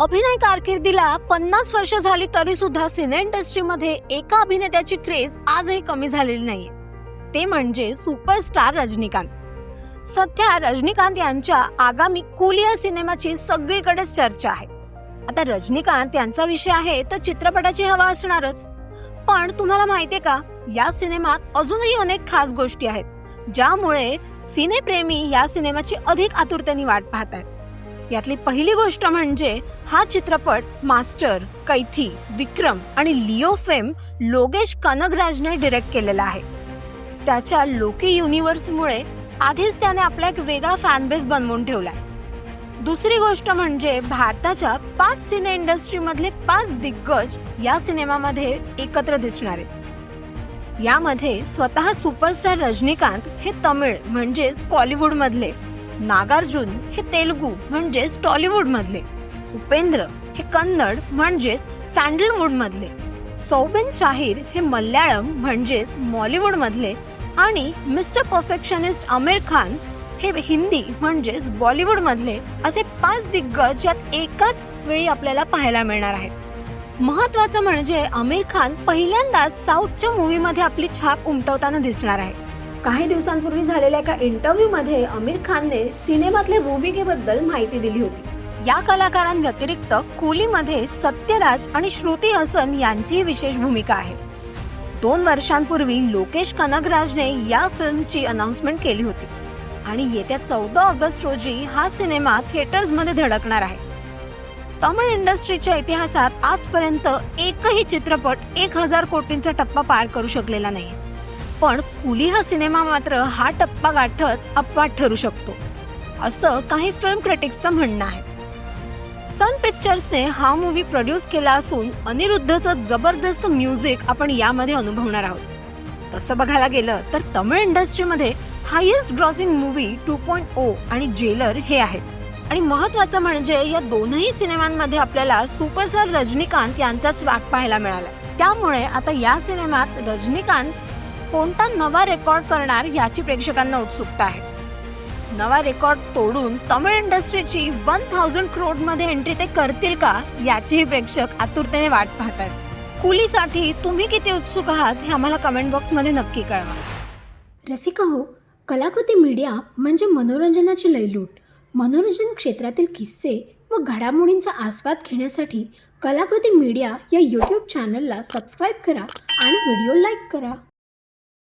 अभिनय कारकिर्दीला पन्नास वर्ष झाली तरी सुद्धा सिने इंडस्ट्रीमध्ये एका अभिनेत्याची क्रेज आजही कमी झालेली नाही ते म्हणजे सुपरस्टार रजनीकांत. सध्या रजनीकांत यांच्या आगामी कुलिया सिनेमाची सगळीकडेच चर्चा आहे. आता रजनीकांत यांचा विषय आहे तर चित्रपटाची हवा असणारच. पण तुम्हाला माहितीये का या सिनेमात अजूनही अनेक खास गोष्टी आहेत ज्यामुळे सिनेप्रेमी या सिनेमाची अधिक आतुरतेने वाट पाहत आहेत यातली पहिली गोष्ट म्हणजे हा चित्रपट मास्टर कैथी विक्रम आणि लिओ फेम लोगेश कनगराजने डिरेक्ट केलेला आहे. त्याच्या लोकी युनिव्हर्समुळे आधीच त्याने आपला एक वेगळा फॅनबेस बनवून ठेवलाय. दुसरी गोष्ट म्हणजे भारताच्या पाच सिने इंडस्ट्रीमधले पाच दिग्गज या सिनेमामध्ये एकत्र दिसणार. आहेत यामध्ये स्वतः सुपरस्टार रजनीकांत हे तमिळ म्हणजेच कॉलिवूडमधले नागार्जुन हे तेलुगू म्हणजेच टॉलिवूड मधले. उपेंद्र हे कन्नड म्हणजेच सँडलवूड मधले. सौबिन शाहीर हे मल्याळम म्हणजेच मॉलिवूड मधले. आणि मिस्टर परफेक्शनिस्ट आमिर खान हे हिंदी म्हणजेच बॉलिवूड मधले असे पाच दिग्गज यात एकाच वेळी आपल्याला पाहायला मिळणार आहेत. महत्वाचं म्हणजे आमिर खान पहिल्यांदाच साऊथच्या मूवीमध्ये आपली छाप उमटवताना दिसणार आहे. काही दिवसांपूर्वी झालेल्या एका इंटरव्ह्यूमध्ये आमिर खानने सिनेमातल्या भूमिकेबद्दल माहिती दिली होती. या कलाकारांव्यतिरिक्त कुलीमध्ये सत्यराज आणि श्रुती हसन यांची विशेष भूमिका आहे. दोन वर्षांपूर्वी लोकेश कनगराजने या फिल्मची अनाउन्समेंट केली होती. आणि येत्या चौदा ऑगस्ट रोजी हा सिनेमा थिएटर्समध्ये धडकणार आहे. तमिळ इंडस्ट्रीच्या इतिहासात आजपर्यंत एकही चित्रपट एक हजार कोटींचा टप्पा पार करू शकलेला नाही पण कुली हा सिनेमा मात्र हा टप्पा गाठत अपवाद ठरू शकतो. असं काही फिल्म क्रिटिक्सचं म्हणणं आहे. सन पिक्चर्सने हा मूवी प्रोड्यूस केला असून अनिरुद्धचं जबरदस्त म्युझिक आपण यामध्ये अनुभवणार आहोत. तसं बघायला गेलं तर तमिळ इंडस्ट्रीमध्ये highest grossing movie two point O आणि जेलर हे आहेत. आणि महत्वाचं म्हणजे या दोनही सिनेमांमध्ये आपल्याला सुपरस्टार रजनीकांत यांचाच वाक पाहायला मिळाला. त्यामुळे आता या सिनेमात रजनीकांत कोणता नवा रेकॉर्ड करणार याची प्रेक्षकांना उत्सुकता आहे. नवा रेकॉर्ड तोडून तमिळ इंडस्ट्रीची वन थाउजंड क्रोडमध्ये एंट्री ते करतील का याचीही प्रेक्षक आतुरतेने वाट पाहतात कुलीसाठी तुम्ही किती उत्सुक आहात हे आम्हाला कमेंट बॉक्समध्ये नक्की कळवा. रसिका हो कलाकृती मीडिया म्हणजे मनोरंजनाची लयलूट. मनोरंजन क्षेत्रातील किस्से व घडामोडींचा आस्वाद घेण्यासाठी कलाकृती मीडिया या यूट्यूब चॅनलला सबस्क्राईब करा आणि व्हिडिओ लाईक करा.